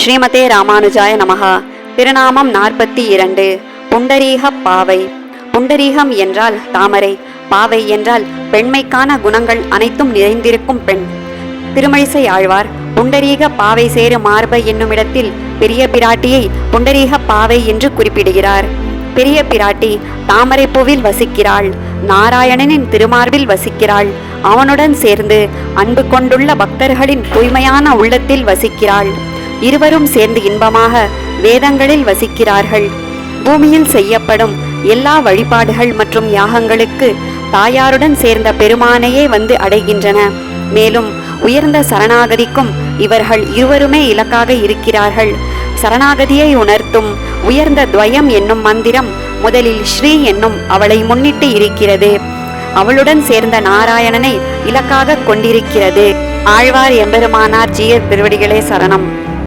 ஸ்ரீமதே ராமானுஜாய நமகா திருநாமம் நாற்பத்தி இரண்டு. புண்டரீக பாவை. புண்டரீகம் என்றால் தாமரை பாவை என்றால் பெண்மைக்கான குணங்கள் அனைத்தும் நிறைந்திருக்கும் பெண். திருமழிசை ஆழ்வார் புண்டரீக பாவை சேரு மார்ப என்னுமிடத்தில் பெரிய பிராட்டியை புண்டரீக பாவை என்று குறிப்பிடுகிறார். பெரிய பிராட்டி தாமரைப்பூவில் வசிக்கிறாள் நாராயணனின் திருமார்பில் வசிக்கிறாள் அவனுடன் சேர்ந்து அன்பு கொண்டுள்ள பக்தர்களின் தூய்மையான உள்ளத்தில் வசிக்கிறாள். இருவரும் சேர்ந்து இன்பமாக வேதங்களில் வசிக்கிறார்கள். பூமியில் செய்யப்படும் எல்லா வழிபாடுகள் மற்றும் யாகங்களுக்கு தாயாருடன் சேர்ந்த பெருமானையே வந்து அடைகின்றன. மேலும் உயர்ந்த சரணாகதிக்கும் இவர்கள் இருவருமே இலக்காக இருக்கிறார்கள். சரணாகதியை உணர்த்தும் உயர்ந்த துவயம் என்னும் மந்திரம் முதலில் ஸ்ரீ என்னும் அவளை முன்னிட்டு இருக்கிறது. அவளுடன் சேர்ந்த நாராயணனை இலக்காக கொண்டிருக்கிறது. ஆழ்வார் எம்பெருமானார் ஜீயர் திருவடிகளே சரணம்.